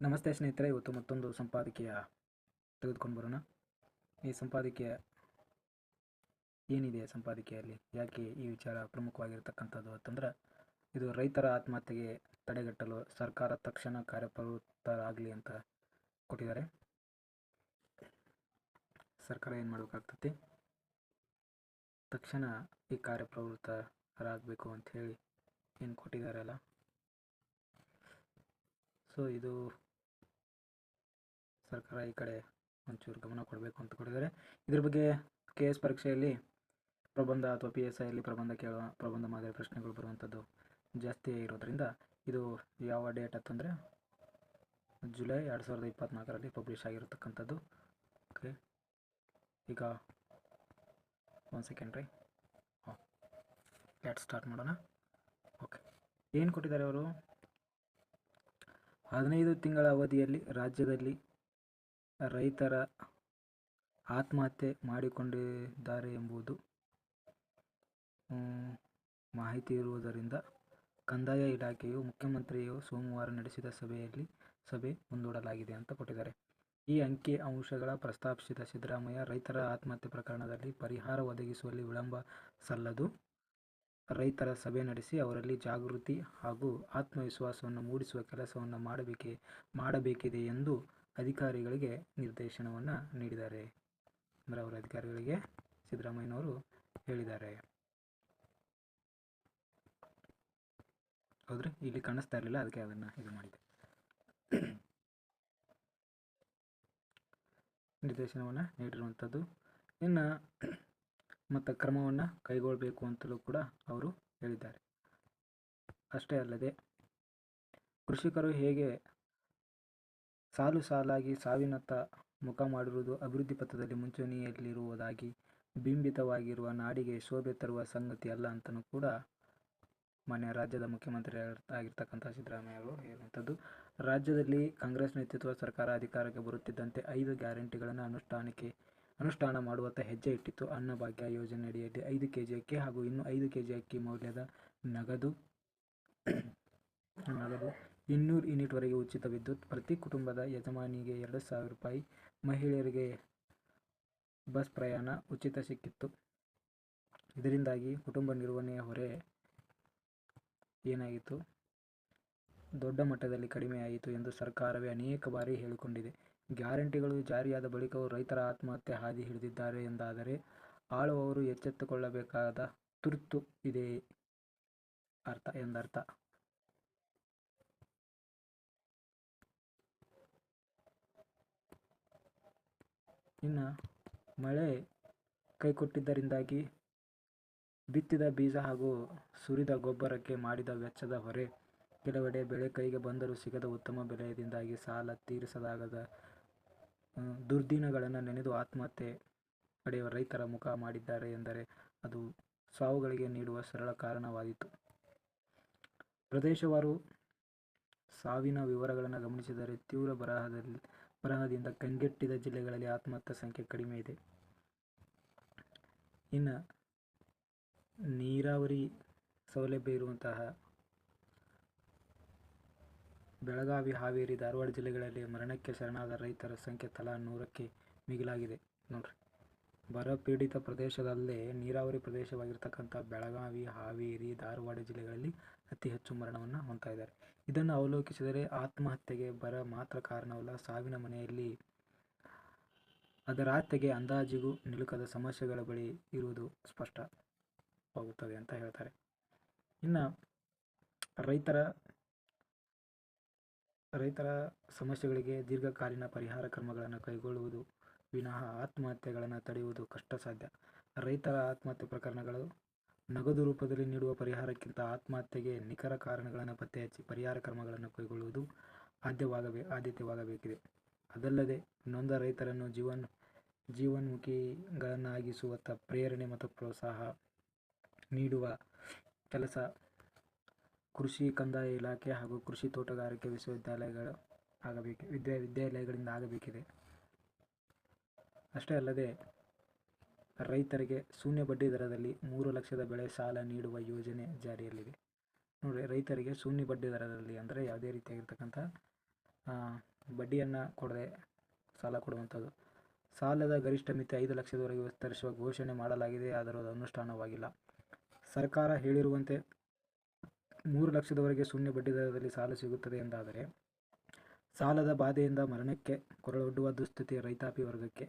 ನಮಸ್ತೆ ಸ್ನೇಹಿತರೆ, ಇವತ್ತು ಮತ್ತೊಂದು ಸಂಪಾದಕೀಯ ತೆಗೆದುಕೊಂಡು ಬರೋಣ. ಈ ಸಂಪಾದಕೀಯ ಏನಿದೆ ಸಂಪಾದಕೀಯಲ್ಲಿ? ಯಾಕೆ ಈ ವಿಚಾರ ಪ್ರಮುಖವಾಗಿರ್ತಕ್ಕಂಥದ್ದು ಅಂತಂದ್ರೆ, ಇದು ರೈತರ ಆತ್ಮಹತ್ಯೆಗೆ ತಡೆಗಟ್ಟಲು ಸರ್ಕಾರ ತಕ್ಷಣ ಕಾರ್ಯಪ್ರವೃತ್ತರಾಗಲಿ ಅಂತ ಕೊಟ್ಟಿದ್ದಾರೆ. ಸರ್ಕಾರ ಏನು ಮಾಡಬೇಕಾಗ್ತತಿ? ತಕ್ಷಣ ಈ ಕಾರ್ಯಪ್ರವೃತ್ತರಾಗಬೇಕು ಅಂಥೇಳಿ ಏನು ಕೊಟ್ಟಿದ್ದಾರಲ್ಲ ಸೊ ಇದು ಸರ್ಕಾರ ಈ ಕಡೆ ಒಂಚೂರು ಗಮನ ಕೊಡಬೇಕು ಅಂತ ಕೊಟ್ಟಿದ್ದಾರೆ. ಇದ್ರ ಬಗ್ಗೆ ಕೆ ಎಸ್ ಪರೀಕ್ಷೆಯಲ್ಲಿ ಪ್ರಬಂಧ ಅಥವಾ ಪಿ ಎಸ್ ಐಯಲ್ಲಿ ಪ್ರಬಂಧ ಕೇಳುವ ಪ್ರಬಂಧ ಮಾದರಿ ಪ್ರಶ್ನೆಗಳು ಬರುವಂಥದ್ದು ಜಾಸ್ತಿ ಇರೋದ್ರಿಂದ ಇದು ಯಾವ ಡೇಟ್ ಅಂತಂದರೆ ಜುಲೈ ಎರಡು ಸಾವಿರದ ಇಪ್ಪತ್ತ್ನಾಲ್ಕರಲ್ಲಿ ಪಬ್ಲಿಷ್ ಆಗಿರತಕ್ಕಂಥದ್ದು. ಓಕೆ. ಈಗ ಒಂದು ಸೆಕೆಂಡ್ ರೀ. ಹಾಂ. ಲೆಟ್ ಸ್ಟಾರ್ಟ್ ಮಾಡೋಣ. ಓಕೆ. ಏನು ಕೊಟ್ಟಿದ್ದಾರೆ ಅವರು? ಹದಿನೈದು ತಿಂಗಳ ಅವಧಿಯಲ್ಲಿ ರಾಜ್ಯದಲ್ಲಿ ರೈತರ ಆತ್ಮಹತ್ಯೆ ಮಾಡಿಕೊಂಡಿದ್ದಾರೆ ಎಂಬುದು ಮಾಹಿತಿ ಇರುವುದರಿಂದ ಕಂದಾಯ ಇಲಾಖೆಯು ಮುಖ್ಯಮಂತ್ರಿಯು ಸೋಮವಾರ ನಡೆಸಿದ ಸಭೆಯಲ್ಲಿ ಸಭೆ ಮುಂದೂಡಲಾಗಿದೆ ಅಂತ ಕೊಟ್ಟಿದ್ದಾರೆ. ಈ ಅಂಕಿ ಅಂಶಗಳ ಪ್ರಸ್ತಾಪಿಸಿದ ಸಿದ್ದರಾಮಯ್ಯ, ರೈತರ ಆತ್ಮಹತ್ಯೆ ಪ್ರಕರಣದಲ್ಲಿ ಪರಿಹಾರ ಒದಗಿಸುವಲ್ಲಿ ವಿಳಂಬ ಸಲ್ಲದು, ರೈತರ ಸಭೆ ನಡೆಸಿ ಅವರಲ್ಲಿ ಜಾಗೃತಿ ಹಾಗೂ ಆತ್ಮವಿಶ್ವಾಸವನ್ನು ಮೂಡಿಸುವ ಕೆಲಸವನ್ನು ಮಾಡಬೇಕೆ, ಮಾಡಬೇಕಿದೆ ಎಂದು ಅಧಿಕಾರಿಗಳಿಗೆ ನಿರ್ದೇಶನವನ್ನು ನೀಡಿದ್ದಾರೆ. ಅಂದರೆ ಅವರ ಅಧಿಕಾರಿಗಳಿಗೆ ಸಿದ್ದರಾಮಯ್ಯನವರು ಹೇಳಿದ್ದಾರೆ. ಹೌದ್ರಿ? ಇಲ್ಲಿ ಕಾಣಿಸ್ತಾ ಇರಲಿಲ್ಲ, ಅದಕ್ಕೆ ಅದನ್ನು ಇದು ಮಾಡಿದೆ. ನಿರ್ದೇಶನವನ್ನು ನೀಡಿರುವಂಥದ್ದು. ಇನ್ನು ಮತ್ತು ಕ್ರಮವನ್ನು ಕೈಗೊಳ್ಳಬೇಕು ಅಂತಲೂ ಕೂಡ ಅವರು ಹೇಳಿದ್ದಾರೆ. ಅಷ್ಟೇ ಅಲ್ಲದೆ, ಕೃಷಿಕರು ಹೇಗೆ ಸಾಲು ಸಾಲಾಗಿ ಸಾವಿನತ್ತ ಮುಖ ಮಾಡಿರುವುದು ಅಭಿವೃದ್ಧಿ ಪಥದಲ್ಲಿ ಮುಂಚೂಣಿಯಲ್ಲಿರುವುದಾಗಿ ಬಿಂಬಿತವಾಗಿರುವ ನಾಡಿಗೆ ಶೋಭೆ ತರುವ ಸಂಗತಿ ಅಲ್ಲ ಅಂತಲೂ ಕೂಡ ಮಾನ್ಯ ರಾಜ್ಯದ ಮುಖ್ಯಮಂತ್ರಿ ಆಗಿರ್ತಕ್ಕಂಥ ಸಿದ್ದರಾಮಯ್ಯ ಅವರು ಹೇಳುವಂಥದ್ದು. ರಾಜ್ಯದಲ್ಲಿ ಕಾಂಗ್ರೆಸ್ ನೇತೃತ್ವ ಸರ್ಕಾರ ಅಧಿಕಾರಕ್ಕೆ ಬರುತ್ತಿದ್ದಂತೆ ಐದು ಗ್ಯಾರಂಟಿಗಳನ್ನು ಅನುಷ್ಠಾನಕ್ಕೆ, ಅನುಷ್ಠಾನ ಮಾಡುವತ್ತ ಹೆಜ್ಜೆ ಇಟ್ಟಿತ್ತು. ಅನ್ನಭಾಗ್ಯ ಯೋಜನೆ ಅಡಿಯಲ್ಲಿ ಐದು ಕೆ ಜಿ ಅಕ್ಕಿ ಹಾಗೂ ಇನ್ನು ಐದು ಕೆ ಜಿ ಅಕ್ಕಿ ಮೌಲ್ಯದ ನಗದು ನಗದು ಇನ್ನೂರು ಯೂನಿಟ್ವರೆಗೆ ಉಚಿತ ವಿದ್ಯುತ್ ಪ್ರತಿ ಕುಟುಂಬದ ಯಜಮಾನಿಗೆ ಎರಡು ಸಾವಿರ ರೂಪಾಯಿ, ಮಹಿಳೆಯರಿಗೆ ಬಸ್ ಪ್ರಯಾಣ ಉಚಿತ ಸಿಕ್ಕಿತ್ತು. ಇದರಿಂದಾಗಿ ಕುಟುಂಬ ನಿರ್ವಹಣೆಯ ಹೊರೆ ಏನಾಗಿತ್ತು ದೊಡ್ಡ ಮಟ್ಟದಲ್ಲಿ ಕಡಿಮೆಯಾಯಿತು ಎಂದು ಸರ್ಕಾರವೇ ಅನೇಕ ಬಾರಿ ಹೇಳಿಕೊಂಡಿದೆ. ಗ್ಯಾರಂಟಿಗಳು ಜಾರಿಯಾದ ಬಳಿಕವೂ ರೈತರ ಆತ್ಮಹತ್ಯೆ ಹಾದಿ ಹಿಡಿದಿದ್ದಾರೆ ಎಂದಾದರೆ ಆಳುವವರು ಎಚ್ಚೆತ್ತುಕೊಳ್ಳಬೇಕಾದ ತುರ್ತು ಇದೆ ಅರ್ಥ ಎಂದರ್ಥ. ಇನ್ನು ಮಳೆ ಕೈಕೊಟ್ಟಿದ್ದರಿಂದಾಗಿ ಬಿತ್ತಿದ ಬೀಜ ಹಾಗೂ ಸುರಿದ ಗೊಬ್ಬರಕ್ಕೆ ಮಾಡಿದ ವೆಚ್ಚದ ಹೊರೆ ಕೆಲವೆಡೆ ಬೆಳೆ ಕೈಗೆ ಬಂದರೂ ಸಿಗದ ಉತ್ತಮ ಬೆಲೆಯದಿಂದಾಗಿ ಸಾಲ ತೀರಿಸಲಾಗದ ಆ, ದುರ್ದಿನಗಳನ್ನು ನೆನೆದು ಆತ್ಮಹತ್ಯೆ ಪಡೆಯುವ ರೈತರ ಮುಖ ಮಾಡಿದ್ದಾರೆ ಎಂದರೆ ಅದು ಸಾವುಗಳಿಗೆ ನೀಡುವ ಸರಳ ಕಾರಣವಾಯಿತು ಪ್ರದೇಶವಾರು ಸಾವಿನ ವಿವರಗಳನ್ನು ಗಮನಿಸಿದರೆ ತೀವ್ರ ಬರಹದಲ್ಲಿ ಬರಹದಿಂದ ಕಂಗೆಟ್ಟಿದ ಜಿಲ್ಲೆಗಳಲ್ಲಿ ಆತ್ಮಹತ್ಯೆ ಸಂಖ್ಯೆ ಕಡಿಮೆ ಇದೆ. ಇನ್ನು ನೀರಾವರಿ ಸೌಲಭ್ಯ ಇರುವಂತಹ ಬೆಳಗಾವಿ, ಹಾವೇರಿ, ಧಾರವಾಡ ಜಿಲ್ಲೆಗಳಲ್ಲಿ ಮರಣಕ್ಕೆ ಶರಣಾದ ರೈತರ ಸಂಖ್ಯೆ ತಲಾ ನೂರಕ್ಕೆ ಮಿಗಿಲಾಗಿದೆ. ನೋಡ್ರಿ. ಬರ ಪೀಡಿತ ಪ್ರದೇಶದಲ್ಲೇ ನೀರಾವರಿ ಪ್ರದೇಶವಾಗಿರ್ತಕ್ಕಂಥ ಬೆಳಗಾವಿ, ಹಾವೇರಿ, ಧಾರವಾಡ ಜಿಲ್ಲೆಗಳಲ್ಲಿ ಅತಿ ಹೆಚ್ಚು ಮರಣವನ್ನು ಹೊಂದ್ತಾ ಇದ್ದಾರೆ. ಇದನ್ನು ಅವಲೋಕಿಸಿದರೆ ಆತ್ಮಹತ್ಯೆಗೆ ಬರ ಮಾತ್ರ ಕಾರಣವಲ್ಲ. ಸಾವಿನ ಮನೆಯಲ್ಲಿ ಅದರ ಹತ್ಯೆಗೆ ಅಂದಾಜಿಗೂ ನಿಲುಕದ ಸಮಸ್ಯೆಗಳ ಬಳಿ ಇರುವುದು ಸ್ಪಷ್ಟವಾಗುತ್ತದೆ ಅಂತ ಹೇಳ್ತಾರೆ. ಇನ್ನು ರೈತರ ರೈತರ ಸಮಸ್ಯೆಗಳಿಗೆ ದೀರ್ಘಕಾಲೀನ ಪರಿಹಾರ ಕ್ರಮಗಳನ್ನು ಕೈಗೊಳ್ಳುವುದು ವಿನಃ ಆತ್ಮಹತ್ಯೆಗಳನ್ನು ತಡೆಯುವುದು ಕಷ್ಟ ಸಾಧ್ಯ ರೈತರ ಆತ್ಮಹತ್ಯೆ ಪ್ರಕರಣಗಳು ನಗದು ರೂಪದಲ್ಲಿ ನೀಡುವ ಪರಿಹಾರಕ್ಕಿಂತ ಆತ್ಮಹತ್ಯೆಗೆ ನಿಖರ ಕಾರಣಗಳನ್ನು ಪತ್ತೆ ಹಚ್ಚಿ ಪರಿಹಾರ ಕ್ರಮಗಳನ್ನು ಕೈಗೊಳ್ಳುವುದು ಆದ್ಯವಾಗಬೇ ಆದ್ಯತೆವಾಗಬೇಕಿದೆ. ಅದಲ್ಲದೆ ನೊಂದ ರೈತರನ್ನು ಜೀವನ್, ಜೀವನ್ಮುಖಿಗಳನ್ನಾಗಿಸುವತ್ತ ಪ್ರೇರಣೆ ಮತ್ತು ಪ್ರೋತ್ಸಾಹ ನೀಡುವ ಕೆಲಸ ಕೃಷಿ ಕಂದಾಯ ಇಲಾಖೆ ಹಾಗೂ ಕೃಷಿ ತೋಟಗಾರಿಕೆ ವಿಶ್ವವಿದ್ಯಾಲಯಗಳು ಆಗಬೇಕು, ವಿದ್ಯಾ, ವಿದ್ಯಾಲಯಗಳಿಂದ ಆಗಬೇಕಿದೆ. ಅಷ್ಟೇ ಅಲ್ಲದೆ, ರೈತರಿಗೆ ಶೂನ್ಯ ಬಡ್ಡಿ ದರದಲ್ಲಿ ಮೂರು ಲಕ್ಷದ ಬೆಳೆ ಸಾಲ ನೀಡುವ ಯೋಜನೆ ಜಾರಿಯಲ್ಲಿದೆ. ನೋಡಿ ರೈತರಿಗೆ ಶೂನ್ಯ ಬಡ್ಡಿ ದರದಲ್ಲಿ ಅಂದರೆ ಯಾವುದೇ ರೀತಿಯಾಗಿರ್ತಕ್ಕಂಥ ಬಡ್ಡಿಯನ್ನು ಕೊಡದೆ ಸಾಲ ಕೊಡುವಂಥದ್ದು. ಸಾಲದ ಗರಿಷ್ಠ ಮಿತಿ ಐದು ಲಕ್ಷದವರೆಗೆ ವಿಸ್ತರಿಸುವ ಘೋಷಣೆ ಮಾಡಲಾಗಿದೆ, ಆದರೂ ಅದು ಅನುಷ್ಠಾನವಾಗಿಲ್ಲ. ಸರ್ಕಾರ ಹೇಳಿರುವಂತೆ, ಮೂರು ಲಕ್ಷದವರೆಗೆ ಶೂನ್ಯ ಬಡ್ಡಿ ದರದಲ್ಲಿ ಸಾಲ ಸಿಗುತ್ತದೆ ಎಂದಾದರೆ, ಸಾಲದ ಬಾಧೆಯಿಂದ ಮರಣಕ್ಕೆ ಕೊರಳೊಡ್ಡುವ ದುಸ್ಥಿತಿ ರೈತಾಪಿ ವರ್ಗಕ್ಕೆ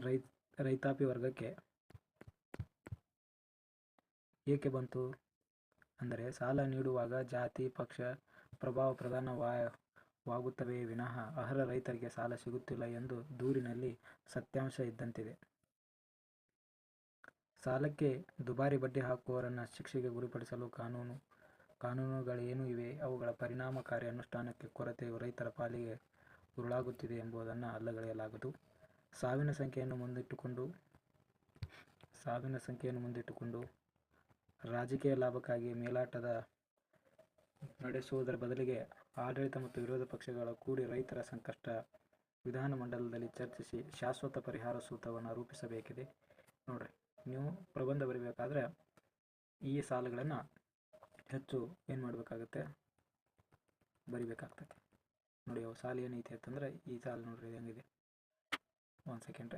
ರೈ ರೈತಾಪಿ ವರ್ಗಕ್ಕೆ ಏಕೆ ಬಂತು? ಅಂದರೆ ಸಾಲ ನೀಡುವಾಗ ಜಾತಿ, ಪಕ್ಷ, ಪ್ರಭಾವ ಪ್ರಧಾನವಾಗುತ್ತವೆಯೇ ವಿನಃ ಅರ್ಹ ರೈತರಿಗೆ ಸಾಲ ಸಿಗುತ್ತಿಲ್ಲ ಎಂದು ದೂರಿನಲ್ಲಿ ಸತ್ಯಾಂಶ ಇದ್ದಂತಿದೆ. ಸಾಲಕ್ಕೆ ದುಬಾರಿ ಬಡ್ಡಿ ಹಾಕುವವರನ್ನು ಶಿಕ್ಷೆಗೆ ಗುರಿಪಡಿಸಲು ಕಾನೂನು, ಕಾನೂನುಗಳೇನು ಇವೆ. ಅವುಗಳ ಪರಿಣಾಮಕಾರಿ ಅನುಷ್ಠಾನಕ್ಕೆ ಕೊರತೆಯು ರೈತರ ಪಾಲಿಗೆ ಉರುಳಾಗುತ್ತಿದೆ ಎಂಬುದನ್ನು ಅಲ್ಲಗಳೆಯಲಾಗದು. ಸಾವಿನ ಸಂಖ್ಯೆಯನ್ನು ಮುಂದಿಟ್ಟುಕೊಂಡು, ಸಾವಿನ ಸಂಖ್ಯೆಯನ್ನು ಮುಂದಿಟ್ಟುಕೊಂಡು ರಾಜಕೀಯ ಲಾಭಕ್ಕಾಗಿ ಮೇಲಾಟದ ನಡೆಸುವುದರ ಬದಲಿಗೆ ಆಡಳಿತ ಮತ್ತು ವಿರೋಧ ಪಕ್ಷಗಳ ಕೂಡಿ ರೈತರ ಸಂಕಷ್ಟ ವಿಧಾನಮಂಡಲದಲ್ಲಿ ಚರ್ಚಿಸಿ ಶಾಶ್ವತ ಪರಿಹಾರ ಸೂತ್ರವನ್ನು ರೂಪಿಸಬೇಕಿದೆ. ನೋಡ್ರಿ, ನೀವು ಪ್ರಬಂಧ ಬರೀಬೇಕಾದ್ರೆ ಈ ಸಾಲುಗಳನ್ನು ಹೆಚ್ಚು ಏನು ಮಾಡಬೇಕಾಗತ್ತೆ? ಬರಿಬೇಕಾಗ್ತದೆ ನೋಡಿ, ಅವು ಸಾಲು ಏನೈತೆ ಅಂತಂದ್ರೆ ಈ ಸಾಲು ನೋಡ್ರಿ ಹೆಂಗಿದೆ. ಒಂದು ಸೆಕೆಂಡ್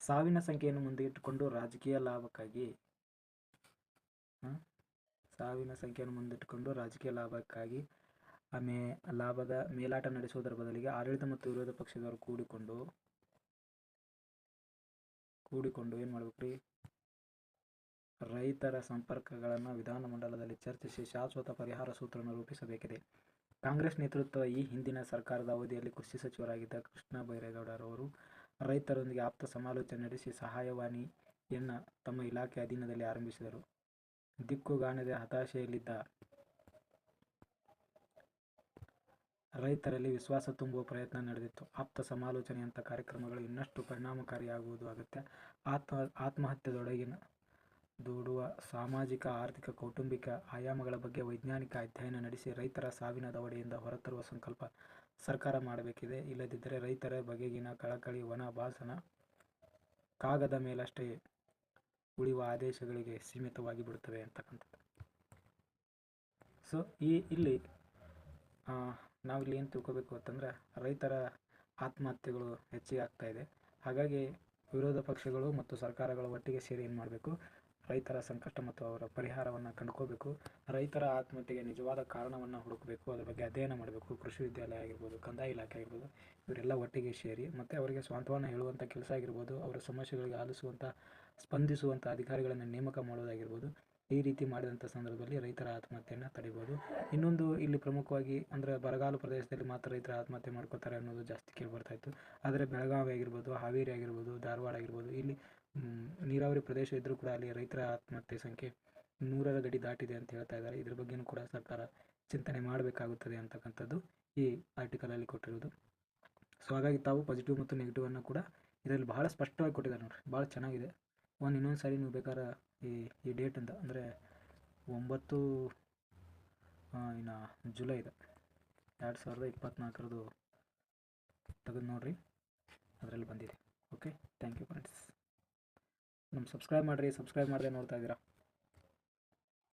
ಸಾವಿನ ಸಂಖ್ಯೆಯನ್ನು ಮುಂದೆ ಇಟ್ಟುಕೊಂಡು ರಾಜಕೀಯ ಲಾಭಕ್ಕಾಗಿ? ಸಾವಿನ ಸಂಖ್ಯೆಯನ್ನು ಮುಂದಿಟ್ಟುಕೊಂಡು ರಾಜಕೀಯ ಲಾಭಕ್ಕಾಗಿ ಆಮೇ ಲಾಭದ ಮೇಲಾಟ ನಡೆಸುವುದರ ಬದಲಿಗೆ ಆಡಳಿತ ಮತ್ತು ವಿರೋಧ ಪಕ್ಷದವರು ಕೂಡಿಕೊಂಡು ಕೂಡಿಕೊಂಡು ಏನು ಮಾಡ್ಬೇಕ್ರಿ? ರೈತರ ಸಂಪರ್ಕಗಳನ್ನು ವಿಧಾನಮಂಡಲದಲ್ಲಿ ಚರ್ಚಿಸಿ ಶಾಶ್ವತ ಪರಿಹಾರ ಸೂತ್ರವನ್ನು ರೂಪಿಸಬೇಕಿದೆ. ಕಾಂಗ್ರೆಸ್ ನೇತೃತ್ವದ ಈ ಹಿಂದಿನ ಸರ್ಕಾರದ ಅವಧಿಯಲ್ಲಿ ಕೃಷಿ ಸಚಿವರಾಗಿದ್ದ ಕೃಷ್ಣ ಬೈರೇಗೌಡರವರು ರೈತರೊಂದಿಗೆ ಆಪ್ತ ಸಮಾಲೋಚನೆ ನಡೆಸಿ ಸಹಾಯವಾಣಿಯನ್ನು ತಮ್ಮ ಇಲಾಖೆ ಅಧೀನದಲ್ಲಿ ಆರಂಭಿಸಿದರು. ದಿಕ್ಕುಗಾಣದ ಹತಾಶೆಯಲ್ಲಿದ್ದ ರೈತರಲ್ಲಿ ವಿಶ್ವಾಸ ತುಂಬುವ ಪ್ರಯತ್ನ ನಡೆದಿತ್ತು. ಆಪ್ತ ಸಮಾಲೋಚನೆಯಂಥ ಕಾರ್ಯಕ್ರಮಗಳು ಇನ್ನಷ್ಟು ಪರಿಣಾಮಕಾರಿಯಾಗುವುದು ಅಗತ್ಯ. ಆತ್ಮ ಆತ್ಮಹತ್ಯೆದೊಡಗಿನ ದೂಡುವ ಸಾಮಾಜಿಕ, ಆರ್ಥಿಕ, ಕೌಟುಂಬಿಕ ಆಯಾಮಗಳ ಬಗ್ಗೆ ವೈಜ್ಞಾನಿಕ ಅಧ್ಯಯನ ನಡೆಸಿ ರೈತರ ಸಾವಿನ ದವಡೆಯಿಂದ ಹೊರತರುವ ಸಂಕಲ್ಪ ಸರ್ಕಾರ ಮಾಡಬೇಕಿದೆ. ಇಲ್ಲದಿದ್ದರೆ ರೈತರ ಬಗೆಗಿನ ಕಳಕಳಿ, ಒಣ ಭಾಸನ ಕಾಗದ ಮೇಲಷ್ಟೇ ಉಳಿಯುವ ಆದೇಶಗಳಿಗೆ ಸೀಮಿತವಾಗಿ ಬಿಡುತ್ತವೆ ಅಂತಕ್ಕಂಥದ್ದು. ಸೊ ಈ ಇಲ್ಲಿ ನಾವಿಲ್ಲಿ ಏನು ತಿಳ್ಕೊಬೇಕು ಅಂತಂದ್ರೆ ರೈತರ ಆತ್ಮಹತ್ಯೆಗಳು ಹೆಚ್ಚಿಗೆ ಆಗ್ತಾ ಇದೆ. ಹಾಗಾಗಿ ವಿರೋಧ ಪಕ್ಷಗಳು ಮತ್ತು ಸರ್ಕಾರಗಳು ಒಟ್ಟಿಗೆ ಸೇರಿ ಏನು ಮಾಡಬೇಕು? ರೈತರ ಸಂಕಷ್ಟ ಮತ್ತು ಅವರ ಪರಿಹಾರವನ್ನು ಕಂಡುಕೋಬೇಕು. ರೈತರ ಆತ್ಮಹತ್ಯೆಗೆ ನಿಜವಾದ ಕಾರಣವನ್ನು ಹುಡುಕಬೇಕು. ಅದ್ರ ಬಗ್ಗೆ ಅಧ್ಯಯನ ಮಾಡಬೇಕು. ಕೃಷಿ ವಿದ್ಯಾಲಯ ಆಗಿರ್ಬೋದು, ಕಂದಾಯ ಇಲಾಖೆ ಆಗಿರ್ಬೋದು, ಇವರೆಲ್ಲ ಒಟ್ಟಿಗೆ ಸೇರಿ ಮತ್ತು ಅವರಿಗೆ ಸ್ವಾಂತವನ್ನ ಹೇಳುವಂಥ ಕೆಲಸ ಆಗಿರ್ಬೋದು, ಅವರ ಸಮಸ್ಯೆಗಳಿಗೆ ಆಲಿಸುವಂಥ ಸ್ಪಂದಿಸುವಂಥ ಅಧಿಕಾರಿಗಳನ್ನು ನೇಮಕ ಮಾಡೋದಾಗಿರ್ಬೋದು ಈ ರೀತಿ ಮಾಡಿದಂಥ ಸಂದರ್ಭದಲ್ಲಿ ರೈತರ ಆತ್ಮಹತ್ಯೆಯನ್ನು ತಡಿಬೋದು. ಇನ್ನೊಂದು ಇಲ್ಲಿ ಪ್ರಮುಖವಾಗಿ ಅಂದರೆ ಬರಗಾಲ ಪ್ರದೇಶದಲ್ಲಿ ಮಾತ್ರ ರೈತರ ಆತ್ಮಹತ್ಯೆ ಮಾಡ್ಕೋತಾರೆ ಅನ್ನೋದು ಜಾಸ್ತಿ ಕೇಳಿ ಬರ್ತಾಯಿತ್ತು ಆದರೆ ಬೆಳಗಾವಿ ಆಗಿರ್ಬೋದು, ಹಾವೇರಿ ಆಗಿರ್ಬೋದು, ಧಾರವಾಡ ಆಗಿರ್ಬೋದು, ಇಲ್ಲಿ ನೀರಾವರಿ ಪ್ರದೇಶ ಇದ್ದರೂ ಕೂಡ ಅಲ್ಲಿ ರೈತರ ಆತ್ಮಹತ್ಯೆ ಸಂಖ್ಯೆ ನೂರರ ಗಡಿ ದಾಟಿದೆ ಅಂತ ಹೇಳ್ತಾ ಇದ್ದಾರೆ. ಇದ್ರ ಬಗ್ಗೆನೂ ಕೂಡ ಸರ್ಕಾರ ಚಿಂತನೆ ಮಾಡಬೇಕಾಗುತ್ತದೆ ಅಂತಕ್ಕಂಥದ್ದು ಈ ಆರ್ಟಿಕಲಲ್ಲಿ ಕೊಟ್ಟಿರೋದು. ಸೊ ಹಾಗಾಗಿ ತಾವು ಪಾಸಿಟಿವ್ ಮತ್ತು ನೆಗೆಟಿವನ್ನು ಕೂಡ ಇದರಲ್ಲಿ ಬಹಳ ಸ್ಪಷ್ಟವಾಗಿ ಕೊಟ್ಟಿದ್ದಾರೆ ನೋಡ್ರಿ. ಭಾಳ ಚೆನ್ನಾಗಿದೆ. ಒಂದು ಇನ್ನೊಂದು ಸಾರಿ ನೀವು ಬೇಕಾದ್ರೆ ಈ ಈ ಡೇಟ್ ಅಂತ ಅಂದರೆ ಒಂಬತ್ತು ಇನ್ನು ಜುಲೈ ಇದೆ. ಎರಡು ಸಾವಿರದ ಇಪ್ಪತ್ತ್ನಾಲ್ಕರದು ತೆಗೆದು ನೋಡಿರಿ. ಅದರಲ್ಲಿ ಬಂದಿದೆ. ಓಕೆ ಥ್ಯಾಂಕ್ ಯು ಫ್ರೆಂಡ್ಸ್ ನಮ್ಮ ಸಬ್ಸ್ಕ್ರೈಬ್ ಮಾಡಿರಿ ಸಬ್ಸ್ಕ್ರೈಬ್ ಮಾಡದೆ ನೋಡ್ತಾ ಇದ್ದೀರಾ